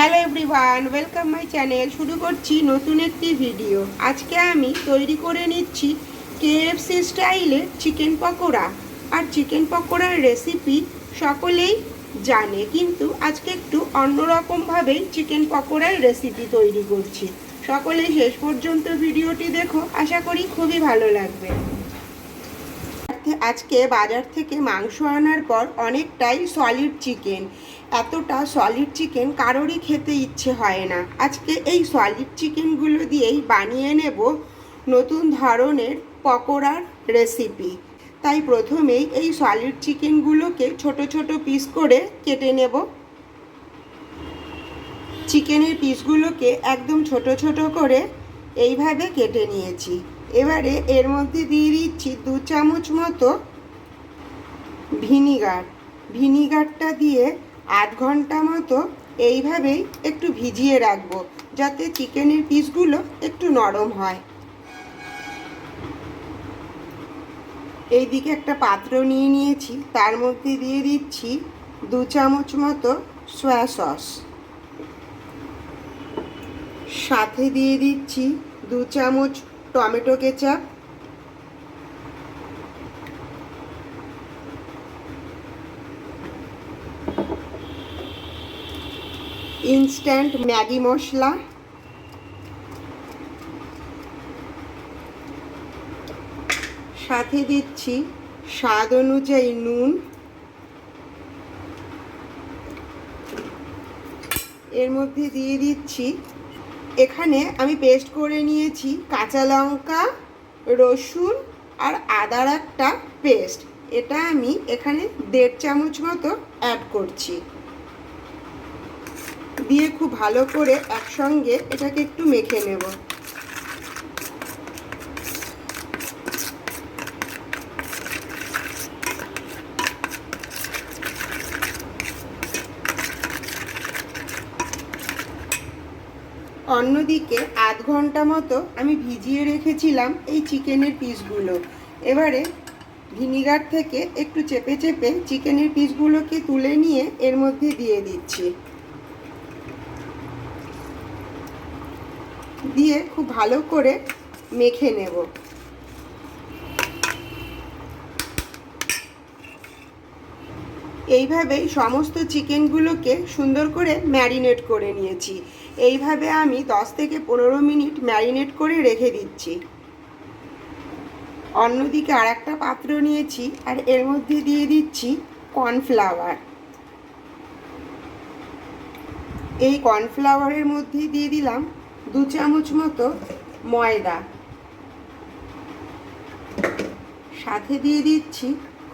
Hello everyone, welcome my channel. শুরু করছি নতুন একটি ভিডিও। আজকে আমি তৈরি করে নিচ্ছি কেএফসি স্টাইলের চিকেন পকোড়া। আর চিকেন পকোড়ার রেসিপি সকলেই জানে, কিন্তু আজকে একটু অন্যরকমভাবেই চিকেন পকোড়ার রেসিপি তৈরি করছি। সকলেই শেষ পর্যন্ত ভিডিওটি দেখো। আশা করি খুবই ভালো লাগবে। আজকে বাজার থেকে মাংস আনার পর অনেকটাই সলিড চিকেন এতটা সলিড চিকেন কারোরই খেতে ইচ্ছে হয় না। আজকে এই সলিড চিকেনগুলো দিয়েই বানিয়ে নেব নতুন ধরনের পকোড়ার রেসিপি তাই প্রথমেই এই সলিড চিকেনগুলোকে ছোট ছোট পিস করে কেটে নেব। চিকেনের পিসগুলোকে একদম ছোট ছোট করে এইভাবে কেটে নিয়েছি। এবারে এর মধ্যে দিয়ে দিচ্ছি দু চামচ মতো ভিনিগার। ভিনিগারটা দিয়ে আধ ঘণ্টা মতো এইভাবেই একটু ভিজিয়ে রাখব, যাতে চিকেনের পিসগুলো একটু নরম হয়। এইদিকে একটা পাত্র নিয়ে নিয়েছি, তার মধ্যে দিয়ে দিচ্ছি দু চামচ মতো সয়া সস। সাথে দিয়ে দিচ্ছি দু চামচ tomato ketchup instant Maggi masala সাথে দিচ্ছি স্বাদ অনুযায়ী নুন। এর মধ্যে দিয়ে দিচ্ছি এখানে আমি পেস্ট করে নিয়েছি কাঁচা লঙ্কা, রসুন আর আদার একটা পেস্ট এটা আমি এখানে দেড় চামচ মতো অ্যাড করছি। দিয়ে খুব ভালো করে একসঙ্গে এটাকে একটু মেখে নেব। অন্যদিকে আধ ঘণ্টা মতো আমি ভিজিয়ে রেখেছিলাম এই চিকেনের পিসগুলো। এবারে ভিনিগার থেকে একটু চেপে চেপে চিকেনের পিসগুলোকে তুলে নিয়ে এর মধ্যে দিয়ে দিচ্ছি। দিয়ে খুব ভালো করে মেখে নেব। এইভাবেই সমস্ত চিকেনগুলোকে সুন্দর করে ম্যারিনেট করে নিয়েছি। এইভাবে আমি 10 থেকে পনেরো মিনিট ম্যারিনেট করে রেখে দিচ্ছি। অন্যদিকে আর একটা পাত্র নিয়েছি আর এর মধ্যে দিয়ে দিচ্ছি কর্নফ্লাওয়ার। এই কর্নফ্লাওয়ারের মধ্যে দিয়ে দিলাম দু চামচ মতো ময়দা। সাথে দিয়ে দিচ্ছি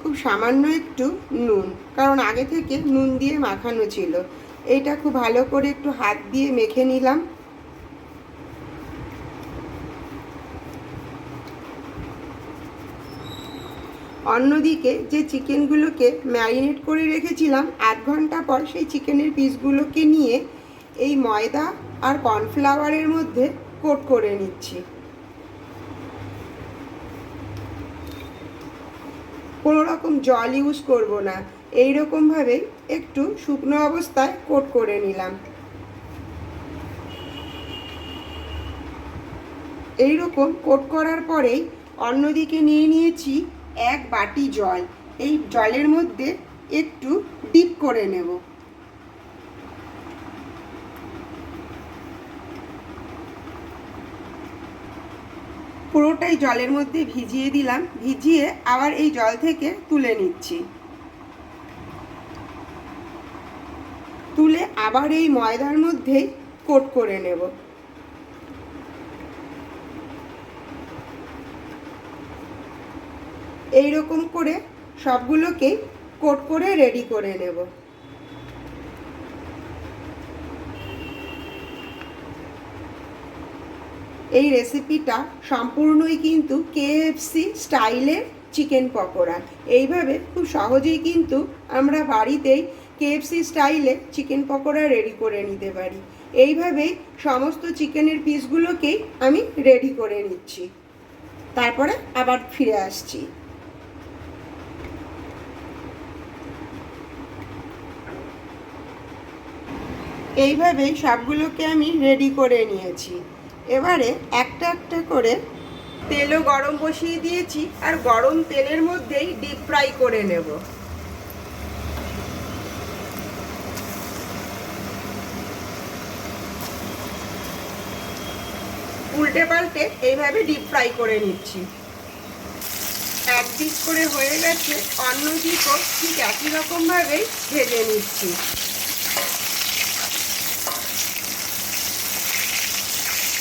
খুব সামান্য একটু নুন, কারণ আগে থেকে নুন দিয়ে মাখানো ছিল। এটা খুব ভালো করে একটু হাত দিয়ে মেখে নিলাম। অন্যদিকে যে চিকেনগুলোকে ম্যারিনেট করে রেখেছিলাম, আধ ঘণ্টা পর সেই চিকেনের পিসগুলোকে নিয়ে এই ময়দা আর কর্নফ্লাওয়ারের মধ্যে কোট করে নিচ্ছি। কোনো রকম জল ইউজ করব না। এই রকমভাবেই একটু শুকনো অবস্থায় কোট করে নিলাম। এই রকম কোট করার পরেই অন্যদিকে নিয়ে নিয়েছি এক বাটি জল। এই জলের মধ্যে একটু ডিপ করে নেব। পুরোটাই জলের মধ্যে ভিজিয়ে দিলাম, ভিজিয়ে আবার এই জল থেকে তুলে নিচ্ছি। তুলে আবার এই ময়দার মধ্যেই কোট করে নেব। এই রকম করে সবগুলোকেই কোট করে রেডি করে নেব। এই রেসিপিটা সম্পূর্ণই কিন্তু কেএফসি স্টাইলের চিকেন পকোড়া। এইভাবে খুব সহজেই কিন্তু আমরা বাড়িতেই কেএফসি স্টাইলে চিকেন পকোড়া রেডি করে নিতে পারি। এইভাবেই সমস্ত চিকেনের পিসগুলোকেই আমি রেডি করে নিচ্ছি। তারপরে আবার ফিরে আসছি। এইভাবেই সবগুলোকে আমি রেডি করে নিয়েছি। এবারে একটা একটা করে তেলও গরম বসিয়ে দিয়েছি আর গরম তেলের মধ্যেই ডিপ ফ্রাই করে নেব। উল্টে পাল্টে এইভাবে ডিপ ফ্রাই করে নিচ্ছি। এক দিক করে হয়ে গেছে, অন্য দিকও ঠিক একই রকমভাবেই ভেজে নিচ্ছি।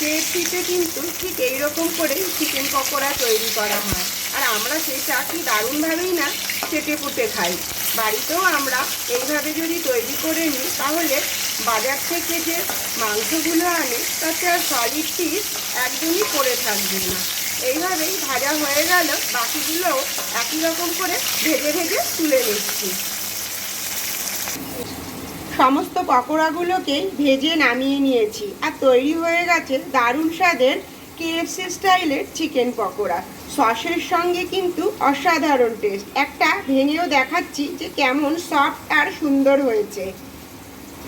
কেএফসিতে কিন্তু ঠিক এইরকম করেই চিকেন পকোড়া তৈরি করা হয়। আর আমরা সেটা কি দারুণভাবেই না চেটে ফুটে খাই। বাড়িতেও আমরা এইভাবে যদি তৈরি করে নিই, তাহলে বাজার থেকে যে মাংসগুলো আনে, তাতে আর সলিড পিস একদমই পড়ে থাকবে না। এইভাবেই ভাজা হয়ে গেল, বাকিগুলোও একই রকম করে ভেজে ভেজে তুলে নিচ্ছি। সমস্ত পকোড়াগুলোকেই ভেজে নামিয়ে নিয়েছি। আর তৈরি হয়ে গেছে দারুণ স্বাদের কেএফসি স্টাইলের চিকেন পকোড়া। সসের সঙ্গে কিন্তু অসাধারণ টেস্ট একটা ভেঙেও দেখাচ্ছি যে কেমন সফট আর সুন্দর হয়েছে।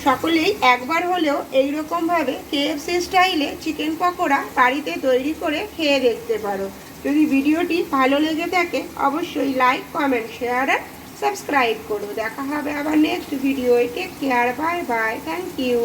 সকলেই একবার হলেও এইরকমভাবে কেএফসি স্টাইলে চিকেন পকোড়া বাড়িতে তৈরি করে খেয়ে দেখতে পারো। যদি ভিডিওটি ভালো লেগে থাকে, অবশ্যই লাইক কমেন্ট শেয়ার আর সাবস্ক্রাইব করো। দেখা হবে আবার next video take care bye bye thank you